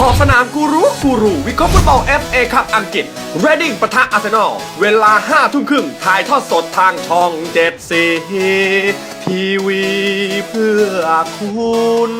ขอบสนามกูรูกูรูวิเคราะห์ฟุตบอล FA คัพอังกฤษ Reading ปะทะอาร์เซนอล เวลา5ทุ่มครึ่งถ่ายทอดสดทางช่อง7สีทีวีเพื่อคุณ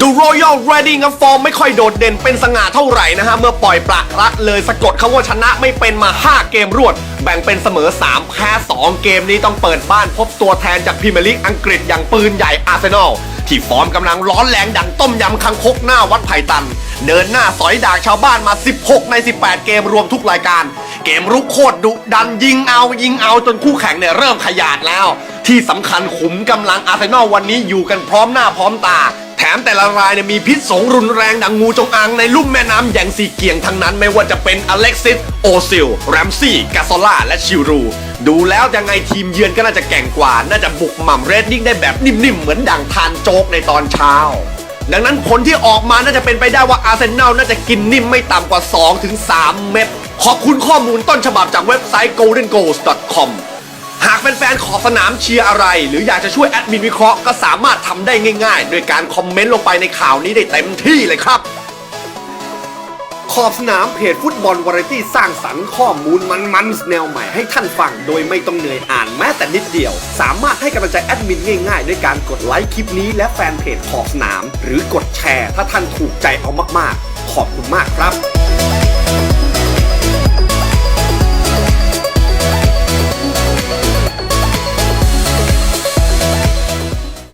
ดูรอยัลเรดดิ้งฟอร์มไม่ค่อยโดดเด่นเป็นสง่าเท่าไหร่นะฮะ เมื่อปล่อยประละเลยสะกดคำว่าชนะไม่เป็นมา 5 เกมรวด แบ่งเป็นเสมอ 3 แพ้ 2 เกมนี้ต้องเปิดบ้านพบตัวแทนจากพรีเมียร์ลีกอังกฤษอย่างปืนใหญ่อาร์เซนอลที่ฟอร์มกำลังร้อนแรงดังต้มยำคังคกหน้าวัดไผ่ตัน เดินหน้าสอยดากชาวบ้านมา 16 ใน 18 เกมรวมทุกรายการ เกมรุกโคตรดุดันยิงเอายิงเอาจนคู่แข่งเนี่ยเริ่มขยาดแล้ว ที่สำคัญขุมกำลังอาร์เซนอลวันนี้อยู่กันพร้อมหน้าพร้อมตา มแต่ละรายเนี่ยมีพิษสงรุนแรงดังงูจงอางในลุ่มแม่น้ำแยงซีเกียงทั้งนั้นไม่ว่าจะเป็นอเล็กซิส โอซิล แรมซี่ กาโซล่า และชิรู ดูแล้วยังไงทีมเยือนก็น่าจะแก่งกว่า น่าจะบุกหม่ำเรดดิ้งได้แบบนิ่มๆ เหมือนดังทานโจ๊กในตอนเช้า ดังนั้นผลที่ออกมาน่าจะเป็นไปได้ว่าอาร์เซนอลน่าจะกินนิ่มไม่ต่ำกว่า 2-3 เม็ดขอบคุณข้อมูลต้นฉบับจากเว็บไซต์ goldengoals.com ากแฟนๆขอบสนามเชียร์อะไร หรืออยากจะช่วยแอดมินวิเคราะห์ก็สามารถทำได้ง่ายๆ โดยการคอมเมนต์ลงไปในข่าวนี้ได้เต็มที่เลยครับ ขอบสนามเพจฟุตบอลวาไรตี้สร้างสรรค์ข้อมูลมันๆแนวใหม่ให้ท่านฟัง โดยไม่ต้องเหนื่อยอ่านแม้แต่นิดเดียว สามารถให้กำลังใจแอดมินง่ายๆ ด้วยการกดไลค์คลิปนี้และแฟนเพจขอบสนาม หรือกดแชร์ ถ้าท่านถูกใจเอามากๆ ขอบคุณมากครับ